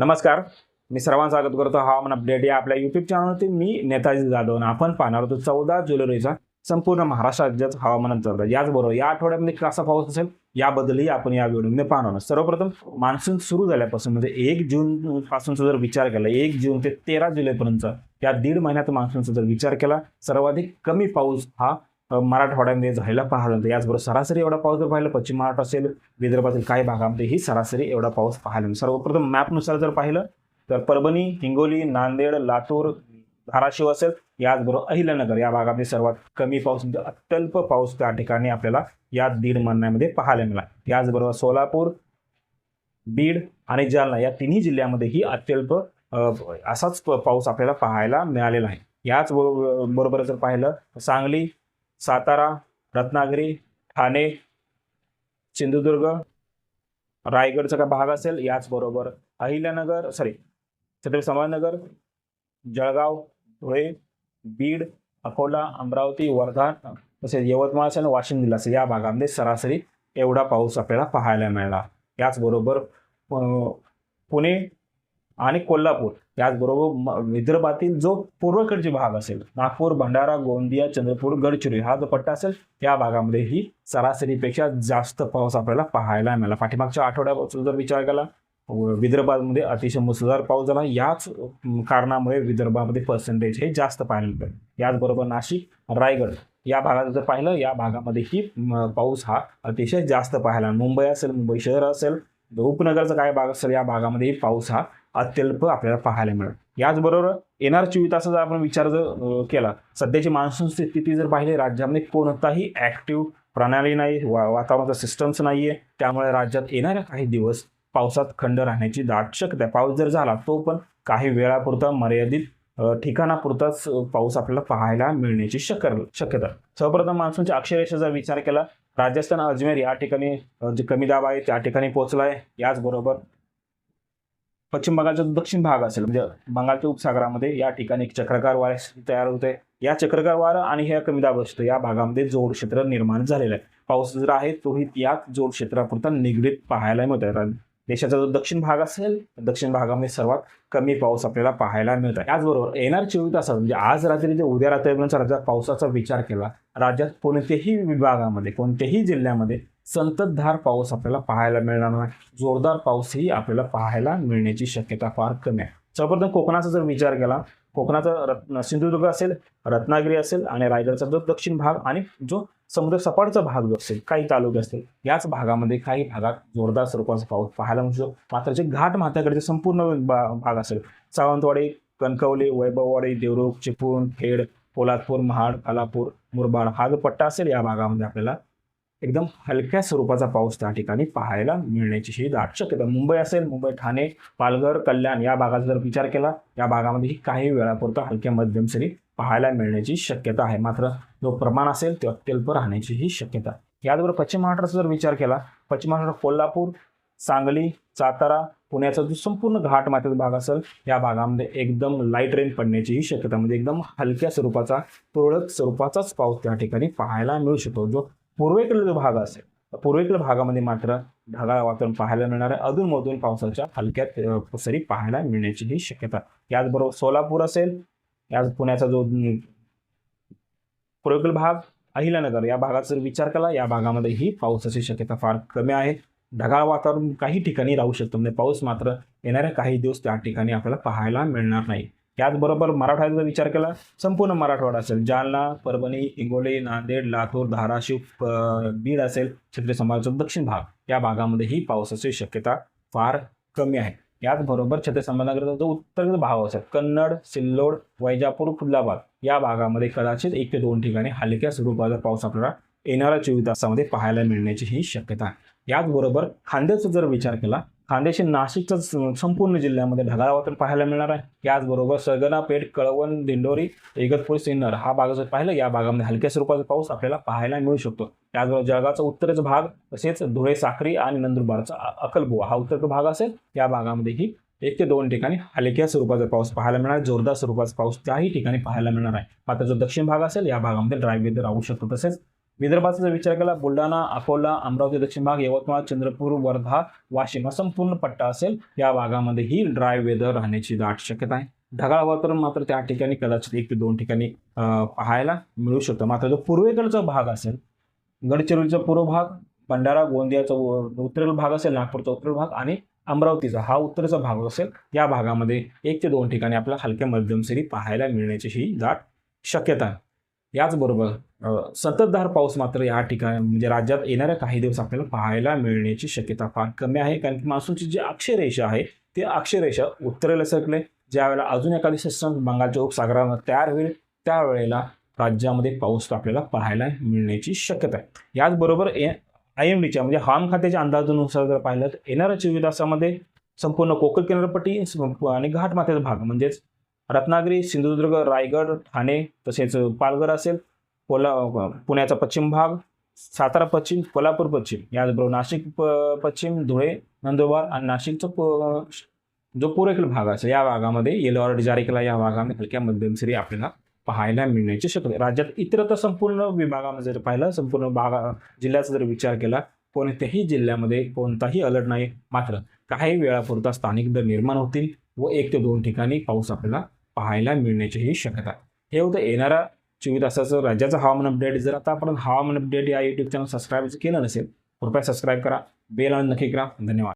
नमस्कार. मी सर्वांचं स्वागत करतो. हवामान अपडेट या आपल्या युट्यूब चॅनलवरती मी नेताजी जाधव आणि आपण पाहणार होतो चौदा जुलैचा संपूर्ण महाराष्ट्र राज्यात हवामानात चालतं याचबरोबर या आठवड्यामध्ये कसा पाऊस असेल याबद्दलही आपण या व्हिडिओमध्ये पाहणार सर्वप्रथम मान्सून सुरू झाल्यापासून म्हणजे एक जून पासूनचा जर विचार केला एक जून ते तेरा जुलैपर्यंत या दीड महिन्यात मान्सूनचा जर विचार केला सर्वाधिक कमी पाऊस हा मराठवाड्यामध्ये झालेला पाहायला मिळतो. याचबरोबर सरासरी एवढा पाऊस जर पाहिलं पश्चिम महाराष्ट्र असेल विदर्भातील काही भागामध्ये ही सरासरी एवढा पाऊस पाहायला मिळतो. सर्वप्रथम मॅपनुसार जर पाहिलं तर परभणी हिंगोली नांदेड लातूर धाराशिव असेल याचबरोबर अहिल्यानगर या भागामध्ये सर्वात कमी पाऊस म्हणजे अत्यल्प पाऊस त्या ठिकाणी आपल्याला या दीड महिन्यामध्ये पाहायला मिळाला याचबरोबर सोलापूर बीड आणि जालना या तिन्ही जिल्ह्यामध्येही अत्यल्प असाच पाऊस आपल्याला पाहायला मिळालेला आहे. याच बरोबर जर पाहिलं तर सांगली सातारा रत्नागिरी ठाणे सिंधुदुर्ग रायगडचा काय भाग असेल याचबरोबर अहिल्यानगर सॉरी छत्रपती संभाजीनगर जळगाव धुळे बीड अकोला अमरावती वर्धा तसेच यवतमाळ असेल वाशिम जिल्हा असेल या भागामध्ये सरासरी एवढा पाऊस आपल्याला पाहायला मिळाला याचबरोबर पुणे आणि कोल्हापूर. याचबरोबर म- विदर्भातील जो पूर्वेकडचे भाग असेल नागपूर भंडारा गोंदिया चंद्रपूर गडचिरोली हा जो पट्टा असेल या भागामध्येही सरासरीपेक्षा जास्त पाऊस आपल्याला पाहायला मिळाला. पाठीमागच्या आठवड्यापासून जर विचार केला विदर्भामध्ये अतिशय मुसळधार पाऊस झाला. याच कारणामुळे विदर्भामध्ये पर्सेंटेज हे जास्त पाहायला मिळतं याचबरोबर नाशिक रायगड या भागात जर पाहिलं या भागामध्येही पाऊस हा अतिशय जास्त पाहायला मुंबई असेल मुंबई शहर असेल उपनगरचा काय भाग असेल या भागामध्येही पाऊस हा अत्यल्प आपल्याला पाहायला मिळेल. याचबरोबर येणार चोवीस तासाचा आपण विचार जर केला सध्याची मान्सून स्थिती जर पाहिली राज्यामध्ये कोणताही ॲक्टिव्ह प्रणाली नाही वा वातावरणाचा सिस्टम्स नाही आहे त्यामुळे राज्यात येणाऱ्या काही दिवस पावसात खंड राहण्याची दाट शक्यता आहे. पाऊस जर झाला तो पण काही वेळापुरता मर्यादित ठिकाणापुरताच पाऊस आपल्याला पाहायला मिळण्याची शक्य शक्यता सर्वप्रथम मान्सूनच्या अक्षरेषेचा विचार केला राजस्थान अजमेर या ठिकाणी जे कमी दाब आहे त्या ठिकाणी पोहोचला आहे याचबरोबर पश्चिम बंगालचा जो दक्षिण भाग असेल म्हणजे बंगालच्या उपसागरामध्ये या ठिकाणी एक चक्रकार वारे तयार होते. या चक्रकार वारं आणि ह्या कमी दाब असतो या भागामध्ये जोड क्षेत्र निर्माण झालेलं आहे. पाऊस जर आहे तोही या जोड क्षेत्रापुरता निगडीत पाहायला मिळत आहे देशाचा जो दक्षिण भाग असेल दक्षिण भागामध्ये सर्वात कमी पाऊस आपल्याला पाहायला मिळत आहे याचबरोबर येणार चोवीस तासात म्हणजे आज रात्री ते उद्या रात्रीपर्यंत राज्यात पावसाचा विचार केला राज्यात कोणत्याही विभागामध्ये कोणत्याही जिल्ह्यामध्ये संततधार पाऊस आपल्याला पाहायला मिळणार नाही. जोरदार पाऊसही आपल्याला पाहायला मिळण्याची शक्यता फार कमी आहे. सर्वप्रथम कोकणाचा जर विचार केला कोकणाचा रत्न सिंधुदुर्ग असेल रत्नागिरी असेल आणि रायगडचा जो दक्षिण भाग आणि जो समुद्र सपाटचा भाग जो असेल काही तालुके असतील याच भागामध्ये काही भागात जोरदार स्वरूपाचा पाऊस पाहायला मिळतो मात्र जे घाट माथ्याकडे संपूर्ण बा- भाग असेल सावंतवाडी कणकवली वैभववाडी देवरुख चिपळूण खेड पोलादपूर महाड कलापूर मुरबाड हा जो पट्टा असेल या भागामध्ये आपल्याला एकदम हलक्या स्वरूपाचा पाऊस त्या ठिकाणी पाहायला मिळण्याची ही दाट शक्यता. मुंबई असेल मुंबई ठाणे पालघर कल्याण या भागाचा जर विचार केला या भागामध्येही काही वेळापुरता हलक्या मध्यम सरी पाहायला मिळण्याची शक्यता आहे. मात्र जो प्रमाण असेल ते अत्यल्प राहण्याची ही शक्यता. याचबरोबर पश्चिम महाराष्ट्राचा जर विचार केला पश्चिम महाराष्ट्र कोल्हापूर सांगली सातारा पुण्याचा जो संपूर्ण घाट मातीचा भाग असेल या भागामध्ये एकदम लाइट रेन पडण्याचीही शक्यता. म्हणजे एकदम हलक्या स्वरूपाचा तुरळक स्वरूपाचाच पाऊस त्या ठिकाणी पाहायला मिळू शकतो. जो पूर्वेकडील जो भाग असेल पूर्वेकडील भागामध्ये मात्र ढगाळ वातावरण पाहायला मिळणार आहे. अधूनमधून पावसाच्या हलक्या सरी पाहायला मिळण्याची ही शक्यता याचबरोबर सोलापूर असेल याच पुण्याचा जो पूर्वेकडील भाग अहिल्यानगर या भागाचा जर विचार केला या भागामध्ये ही पावसाची शक्यता फार कमी आहे. ढगाळ वातावरण काही ठिकाणी राहू शकतो म्हणजे पाऊस मात्र येणाऱ्या काही दिवस त्या ठिकाणी आपल्याला पाहायला मिळणार नाही. याचबरोबर मराठवाड्याचा जर विचार केला संपूर्ण मराठवाडा असेल. जालना परभणी हिंगोली नांदेड लातूर धाराशिव बीड असेल छत्रपती समाजाचा दक्षिण भाग. या भागामध्येही पावसाची शक्यता फार कमी आहे. याचबरोबर छत्रपती संभाजीनगरचा जो उत्तर भाग असेल कन्नड सिल्लोड वैजापूर खुल्लाबाद या भागामध्ये कदाचित एक ते दोन ठिकाणी हलक्या स्वरूपाचा पाऊस आपल्याला येणाऱ्या चोवीस तासामध्ये पाहायला मिळण्याची ही शक्यता आहे. याचबरोबर खांद्याचा जर विचार केला खानदेशी नाशिकचा स- संपूर्ण जिल्ह्यामध्ये ढगाळ वातावरण पाहायला मिळणार आहे. याचबरोबर सरगना पेठ कळवण दिंडोरी इगतपुरी सिन्नर हा भाग जर पाहिलं या भागामध्ये हलक्या स्वरूपाचा पाऊस आपल्याला पाहायला मिळू शकतो. त्याचबरोबर जळगावचा उत्तरेचा भाग तसेच धुळे साखरी आणि नंदुरबारचा अकलबुवा हा उत्तर भाग असेल या भागामध्येही एक ते दोन ठिकाणी हलक्या स्वरूपाचा पाऊस पाहायला मिळणार आहे. जोरदार स्वरूपाचा पाऊस त्याही ठिकाणी पाहायला मिळणार आहे. मात्र जो दक्षिण भाग असेल या भागामध्ये ड्राय वेदर राहू शकतो. तसेच विदर्भाचा जर विचार केला बुलढाणा अकोला अमरावती दक्षिण भाग यवतमाळ चंद्रपूर वर्धा वाशिम हा संपूर्ण पट्टा असेल या भागामध्ये ही ड्राय वेदर राहण्याची दाट शक्यता आहे. ढगाळ वातावरण मात्र त्या ठिकाणी कदाचित एक ते दोन ठिकाणी पाहायला मिळू शकतं. मात्र जो पूर्वेकडचा भाग असेल गडचिरोलीचा पूर्व भाग भंडारा गोंदियाचा उत्तरेल भाग असेल नागपूरचा उत्तर भाग आणि अमरावतीचा हा उत्तरेचा भाग असेल या भागामध्ये एक ते दोन ठिकाणी आपल्याला हलक्या मध्यम सरी पाहायला मिळण्याची ही दाट शक्यता आहे. याचबरोबर संततधार पाऊस मात्र या ठिकाणी म्हणजे राज्यात येणाऱ्या काही दिवस आपल्याला पाहायला मिळण्याची शक्यता फार कमी आहे. कारण की मान्सूनची जी अक्षरेषा आहे ती अक्षरेषा उत्तरेला सरकले. ज्या वेळेला अजून एखादी सिस्टम बंगालच्या उपसागरावर तयार होईल त्यावेळेला राज्यामध्ये पाऊस आपल्याला पाहायला मिळण्याची शक्यता आहे. याचबरोबर ए आय एम डीच्या म्हणजे हवामान खात्याच्या अंदाजानुसार जर पाहिलं तर येणाऱ्या चोवीस तासामध्ये संपूर्ण कोकण किनारपट्टी आणि घाटमाथ्याचा भाग म्हणजेच रत्नागिरी सिंधुदुर्ग रायगड ठाणे तसेच पालघर असेल कोल्हा पुण्याचा पश्चिम भाग सातारा पश्चिम कोल्हापूर पश्चिम याचबरोबर नाशिक प- पश्चिम धुळे नंदुरबार आणि नाशिकचा प- जो पूर्वेकडील भाग असेल या भागामध्ये येलो अलर्ट जारी केला या भागामध्ये हलक्या मध्यमसरी आपल्याला पाहायला मिळण्याची शक्यता राज्यात इतरत्र संपूर्ण विभागामध्ये जर पाहिलं संपूर्ण भागा जिल्ह्याचा जर विचार केला कोणत्याही जिल्ह्यामध्ये कोणताही अलर्ट नाही मात्र काही वेळापुरता स्थानिक दर निर्माण होतील व एक ते दोन ठिकाणी पाऊस आपल्याला पाहायला मिळण्याचीही शक्यता हे होतं येणारा चोवीस तासाचं राज्याचं हवामान अपडेट जर आता आपण हवामान अपडेट या युट्यूब चॅनल सबस्क्राईब केलं नसेल कृपया सबस्क्राईब करा बेल आणि नक्की करा. धन्यवाद.